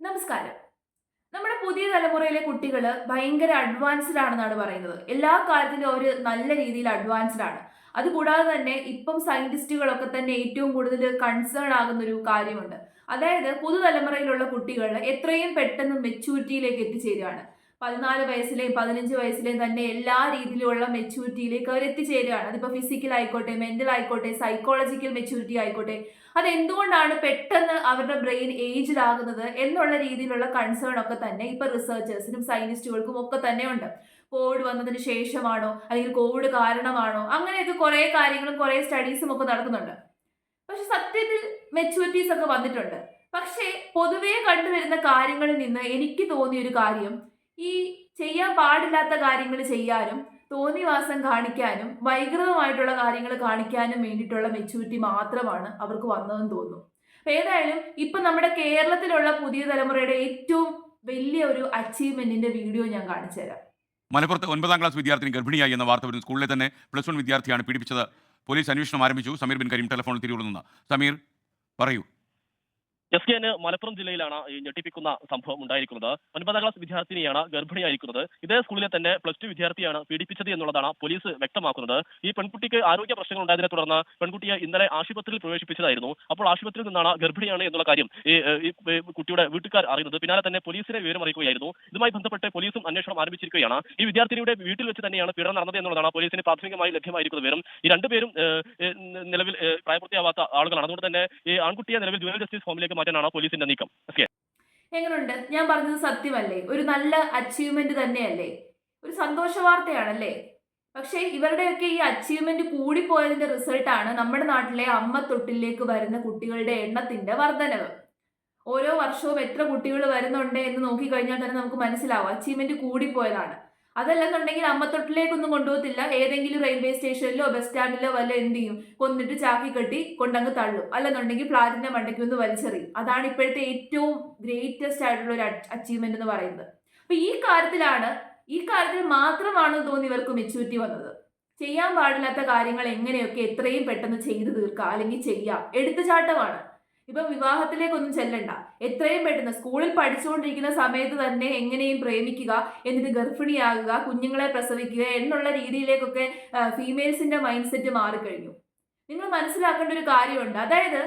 നമസ്കാരം. നമ്മുടെ പുതിയ തലമുറയിലെ കുട്ടികൾ ഭയങ്കര അഡ്വാൻസ്ഡ് ആണെന്നാണ് പറയുന്നത്. എല്ലാ കാര്യത്തിലും അവർ നല്ല രീതിയിൽ അഡ്വാൻസ്ഡ് ആണ്. അതുകൂടാതെ തന്നെ ഇപ്പം സയന്റിസ്റ്റുകളൊക്കെ തന്നെ ഏറ്റവും കൂടുതൽ കൺസേൺ ആകുന്ന ഒരു കാര്യമുണ്ട്. അതായത് പുതുതലമുറയിലുള്ള കുട്ടികൾ എത്രയും പെട്ടെന്ന് മെച്യൂരിറ്റിയിലേക്ക് എത്തിച്ചേരുകയാണ് പതിനാല് വയസ്സിലെയും പതിനഞ്ച് വയസ്സിലെയും തന്നെ എല്ലാ രീതിയിലുള്ള മെച്യൂരിറ്റിയിലേക്ക് അവർ എത്തിച്ചേരുകയാണ് അതിപ്പോൾ ഫിസിക്കൽ ആയിക്കോട്ടെ മെന്റൽ ആയിക്കോട്ടെ സൈക്കോളജിക്കൽ മെച്യൂരിറ്റി ആയിക്കോട്ടെ അതെന്തുകൊണ്ടാണ് പെട്ടെന്ന് അവരുടെ ബ്രെയിൻ ഏജ്ഡ് ആകുന്നത് എന്നുള്ള രീതിയിലുള്ള കൺസേൺ ഒക്കെ തന്നെ ഇപ്പൊ റിസർച്ചേഴ്സിനും സയന്റിസ്റ്റുകൾക്കും ഒക്കെ തന്നെ ഉണ്ട്. കോവിഡ് വന്നതിന് ശേഷമാണോ? അല്ലെങ്കിൽ കോവിഡ് കാരണമാണോ? അങ്ങനെയൊക്കെ കുറേ കാര്യങ്ങളും കുറേ സ്റ്റഡീസും ഒക്കെ നടക്കുന്നുണ്ട്. പക്ഷെ സത്യത്തിൽ മെച്യൂരിറ്റീസ് ഒക്കെ വന്നിട്ടുണ്ട്. പക്ഷേ പൊതുവേ കണ്ടുവരുന്ന കാര്യങ്ങളിൽ നിന്ന് എനിക്ക് തോന്നിയ ഒരു കാര്യം ഈ ചെയ്യാൻ പാടില്ലാത്ത കാര്യങ്ങൾ ചെയ്യാനും തോന്നിവാസം കാണിക്കാനും വൈകൃതമായിട്ടുള്ള കാര്യങ്ങൾ കാണിക്കാനും വേണ്ടിയിട്ടുള്ള മെച്യൂരിറ്റി മാത്രമാണ് അവർക്ക് വന്നതെന്ന് തോന്നുന്നു. അപ്പൊ ഏതായാലും ഇപ്പൊ നമ്മുടെ കേരളത്തിലുള്ള പുതിയ തലമുറയുടെ ഏറ്റവും വലിയ ഒരു അച്ചീവ്മെന്റിന്റെ വീഡിയോ ഞാൻ കാണിച്ചു തരാം. മലപ്പുറത്ത് ഒൻപതാം ക്ലാസ് വിദ്യാർത്ഥിനി ഗർഭിണിയായി എന്ന വാർത്ത വരുന്ന സ്കൂളിലെ തന്നെ പ്ലസ് വൺ വിദ്യാർത്ഥിയാണ് പീഡിപ്പിച്ചത്. പോലീസ് അന്വേഷണം ആരംഭിച്ചു. സമീർ ബിൻ കരീം ടെലിഫോണിൽ തിരികൊള്ളുന്ന സമീർ പറയൂ. എസ് കെ എന് മലപ്പുറം ജില്ലയിലാണ് ഈ ഞെട്ടിപ്പിക്കുന്ന സംഭവം ഉണ്ടായിരിക്കുന്നത്. ഒൻപതാം ക്ലാസ് വിദ്യാർത്ഥിനിയാണ് ഗർഭിണിയായിരിക്കുന്നത്. ഇതേ സ്കൂളിലെ തന്നെ പ്ലസ് ടു വിദ്യാർത്ഥിയാണ് പീഡിപ്പിച്ചത് എന്നുള്ളതാണ് പോലീസ് വ്യക്തമാക്കുന്നത്. ഈ പെൺകുട്ടിക്ക് ആരോഗ്യ പ്രശ്നങ്ങൾ ഉണ്ടായതിനെ തുടർന്ന് പെൺകുട്ടിയെ ഇന്നലെ ആശുപത്രിയിൽ പ്രവേശിപ്പിച്ചതായിരുന്നു. അപ്പോൾ ആശുപത്രിയിൽ നിന്നാണ് ഗർഭിണിയാണ് എന്നുള്ള കാര്യം ഈ കുട്ടിയുടെ വീട്ടുകാർ അറിയുന്നത്. പിന്നാലെ തന്നെ പോലീസിനെ വിവരം അറിയിക്കുകയായിരുന്നു ഇതുമായി ബന്ധപ്പെട്ട് പോലീസും അന്വേഷണം ആരംഭിച്ചിരിക്കുകയാണ്. ഈ വിദ്യാർത്ഥിനിയുടെ വീട്ടിൽ വെച്ച് തന്നെയാണ് പീഡനം നടന്നത് എന്നുള്ളതാണ് പോലീസിന് പ്രാഥമികമായി ലഭ്യമായിരിക്കുന്ന വിവരം. ഈ രണ്ടുപേരും നിലവിൽ പ്രായപൂർത്തിയാവാത്ത ആളുകളാണ്. അതുകൊണ്ട് തന്നെ ഈ ആൺകുട്ടിയെ നിലവിൽ ജുവൽ ജസ്റ്റിസ് ഹോമിലേക്ക് മാറ്റാനാണ് പോലീസിന്റെ നീക്കം? എങ്ങനെയുണ്ട് ഞാൻ പറഞ്ഞത് സത്യമല്ലേ? ഒരു നല്ല അച്ചീവ്മെന്റ് തന്നെയല്ലേ? ഒരു സന്തോഷ വാർത്തയാണല്ലേ? പക്ഷേ ഇവരുടെയൊക്കെ ഈ അച്ചീവ്മെന്റ് കൂടിപ്പോയതിന്റെ റിസൾട്ടാണ് നമ്മുടെ നാട്ടിലെ അമ്മ തൊട്ടിലേക്ക് വരുന്ന കുട്ടികളുടെ എണ്ണത്തിന്റെ വർധനവ്. ഓരോ വർഷവും എത്ര കുട്ടികൾ വരുന്നുണ്ട് എന്ന് നോക്കിക്കഴിഞ്ഞാൽ തന്നെ നമുക്ക് മനസ്സിലാവും. അച്ചീവ്മെന്റ് കൂടിപ്പോയതാണ്. അതല്ലെന്നുണ്ടെങ്കിൽ അമ്മത്തൊട്ടിലേക്കൊന്നും കൊണ്ടുപോകത്തില്ല. ഏതെങ്കിലും റെയിൽവേ സ്റ്റേഷനിലോ ബസ് സ്റ്റാൻഡിലോ വല്ല എന്ത് ചെയ്യും? കൊന്നിട്ട് ചാക്കി കെട്ടി കൊണ്ടങ്ങ് തള്ളും. അല്ലെന്നുണ്ടെങ്കിൽ ഫ്ലാറ്റിന്റെ മണ്ടയ്ക്ക് ഒന്ന് വലിച്ചെറിയും. അതാണ് ഇപ്പോഴത്തെ ഏറ്റവും ഗ്രേറ്റസ്റ്റ് ആയിട്ടുള്ള ഒരു അച്ചീവ്മെന്റ് എന്ന് പറയുന്നത്. അപ്പൊ ഈ കാര്യത്തിലാണ് ഈ കാര്യത്തിൽ മാത്രമാണ് തോന്നി ഇവർക്ക് മെച്യൂരിറ്റി വന്നത്. ചെയ്യാൻ പാടില്ലാത്ത കാര്യങ്ങൾ എങ്ങനെയൊക്കെ എത്രയും പെട്ടെന്ന് ചെയ്തു തീർക്കാം. അല്ലെങ്കിൽ ചെയ്യാം. എടുത്തുചാട്ടമാണ് ഇപ്പം വിവാഹത്തിലേക്കൊന്നും ചെല്ലണ്ട. എത്രയും പെട്ടെന്ന് സ്കൂളിൽ പഠിച്ചുകൊണ്ടിരിക്കുന്ന സമയത്ത് തന്നെ എങ്ങനെയും പ്രേമിക്കുക എന്നിട്ട് ഗർഭിണിയാകുക കുഞ്ഞുങ്ങളെ പ്രസവിക്കുക എന്നുള്ള രീതിയിലേക്കൊക്കെ ഫീമെയിൽസിന്റെ മൈൻഡ് സെറ്റ് മാറിക്കഴിഞ്ഞു. നിങ്ങൾ മനസ്സിലാക്കേണ്ട ഒരു കാര്യമുണ്ട്. അതായത്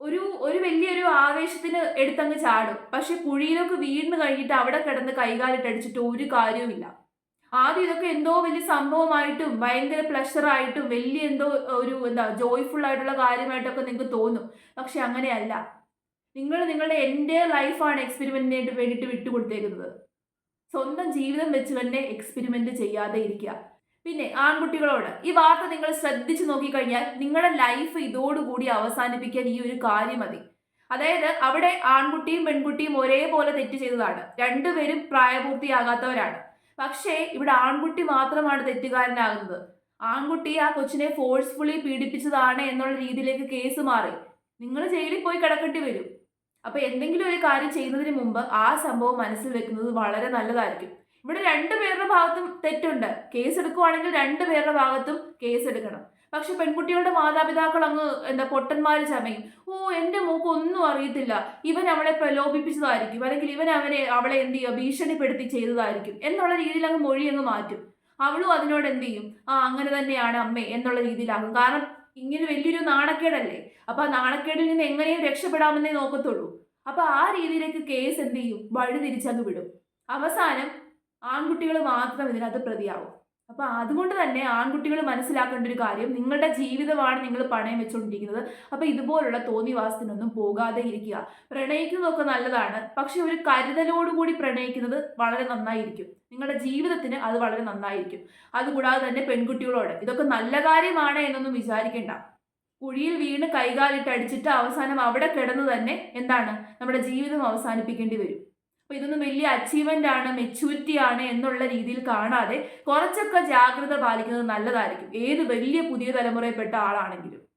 ഒരു ഒരു വലിയൊരു ആവേശത്തിന് എടുത്തങ്ങ് ചാടും. പക്ഷെ കുഴിയിലൊക്കെ വീണ് കഴിഞ്ഞിട്ട് അവിടെ കിടന്ന് കൈകാലിട്ടടിച്ചിട്ട് ഒരു കാര്യവുമില്ല. ആദ്യം ഇതൊക്കെ എന്തോ വലിയ സംഭവമായിട്ടും ഭയങ്കര പ്ലഷറായിട്ടും വലിയ എന്തോ ഒരു എന്താ ജോയ്ഫുൾ ആയിട്ടുള്ള കാര്യമായിട്ടൊക്കെ നിങ്ങൾക്ക് തോന്നും. പക്ഷെ അങ്ങനെയല്ല. നിങ്ങൾ നിങ്ങളുടെ എന്റെ ലൈഫാണ് എക്സ്പെരിമെന്റിന് വേണ്ടിയിട്ട് വിട്ടുകൊടുത്തേക്കുന്നത് സ്വന്തം ജീവിതം വെച്ച് തന്നെ എക്സ്പെരിമെന്റ് ചെയ്യാതെ ഇരിക്കുക. പിന്നെ ആൺകുട്ടികളോട് ഈ വാർത്ത നിങ്ങൾ ശ്രദ്ധിച്ചു നോക്കിക്കഴിഞ്ഞാൽ നിങ്ങളുടെ ലൈഫ് ഇതോടുകൂടി അവസാനിപ്പിക്കാൻ ഈ ഒരു കാര്യം മതി. അതായത് അവിടെ ആൺകുട്ടിയും പെൺകുട്ടിയും ഒരേപോലെ തെറ്റ് ചെയ്തതാണ്. രണ്ടുപേരും പ്രായപൂർത്തിയാകാത്തവരാണ്. പക്ഷേ ഇവിടെ ആൺകുട്ടി മാത്രമാണ് തെറ്റുകാരനാകുന്നത്. ആൺകുട്ടി ആ കൊച്ചിനെ ഫോഴ്സ്ഫുള്ളി പീഡിപ്പിച്ചതാണ് എന്നുള്ള രീതിയിലേക്ക് കേസ് മാറി. നിങ്ങൾ ജയിലിൽ പോയി കിടക്കേണ്ടി വരും. അപ്പൊ എന്തെങ്കിലും ഒരു കാര്യം ചെയ്യുന്നതിന് മുമ്പ് ആ സംഭവം മനസ്സിൽ വെക്കുന്നത് വളരെ നല്ലതായിരിക്കും. ഇവിടെ രണ്ടുപേരുടെ ഭാഗത്തും തെറ്റുണ്ട്. കേസ് എടുക്കുവാണെങ്കിൽ രണ്ടുപേരുടെ ഭാഗത്തും കേസ് എടുക്കണം. പക്ഷെ പെൺകുട്ടികളുടെ മാതാപിതാക്കൾ അങ്ങ് എന്താ പൊട്ടന്മാര് ചമയും. ഓ എന്റെ മോക്ക് ഒന്നും അറിയത്തില്ല. ഇവൻ അവളെ പ്രലോഭിപ്പിച്ചതായിരിക്കും. അല്ലെങ്കിൽ ഇവൻ അവനെ അവളെ എന്ത് ചെയ്യുക ഭീഷണിപ്പെടുത്തി ചെയ്തതായിരിക്കും. എന്നുള്ള രീതിയിൽ അങ്ങ് മൊഴി അങ്ങ് മാറ്റും. അവളും അതിനോട് എന്ത് ചെയ്യും? ആ അങ്ങനെ തന്നെയാണ് അമ്മേ എന്നുള്ള രീതിയിലാകും. കാരണം ഇങ്ങനെ വലിയൊരു നാണക്കേടല്ലേ? അപ്പൊ ആ നാണക്കേടിൽ നിന്ന് എങ്ങനെയും രക്ഷപ്പെടാമെന്നേ നോക്കത്തുള്ളൂ. അപ്പൊ ആ രീതിയിലേക്ക് കേസ് എന്ത് ചെയ്യും? വഴി തിരിച്ചങ്ങ് വിടും. അവസാനം ആൺകുട്ടികൾ മാത്രം ഇതിനകത്ത് പ്രതിയാവും. അപ്പൊ അതുകൊണ്ട് തന്നെ ആൺകുട്ടികൾ മനസ്സിലാക്കേണ്ട ഒരു കാര്യം നിങ്ങളുടെ ജീവിതമാണ് നിങ്ങൾ പണയം വെച്ചുകൊണ്ടിരിക്കുന്നത് അപ്പൊ ഇതുപോലുള്ള തോന്നിവാസത്തിനൊന്നും പോകാതെ ഇരിക്കുക. പ്രണയിക്കുന്നതൊക്കെ നല്ലതാണ് പക്ഷെ ഒരു കരുതലോടുകൂടി പ്രണയിക്കുന്നത് വളരെ നന്നായിരിക്കും. നിങ്ങളുടെ ജീവിതത്തിന് അത് വളരെ നന്നായിരിക്കും. അതുകൂടാതെ തന്നെ പെൺകുട്ടികളോട് ഇതൊക്കെ നല്ല കാര്യമാണ് എന്നൊന്നും വിചാരിക്കേണ്ട. കുഴിയിൽ വീണ് കൈകാലിട്ട് അടിച്ചിട്ട് അവസാനം അവിടെ കിടന്ന് തന്നെ എന്താണ്? നമ്മുടെ ജീവിതം അവസാനിപ്പിക്കേണ്ടി വരും. അപ്പൊ ഇതൊന്നും വലിയ അച്ചീവ്മെന്റ് ആണ് മെച്യൂരിറ്റി ആണ് എന്നുള്ള രീതിയിൽ കാണാതെ കുറച്ചൊക്കെ ജാഗ്രത പാലിക്കുന്നത് നല്ലതായിരിക്കും. ഏത് വലിയ പുതിയ തലമുറയിൽപ്പെട്ട ആളാണെങ്കിലും.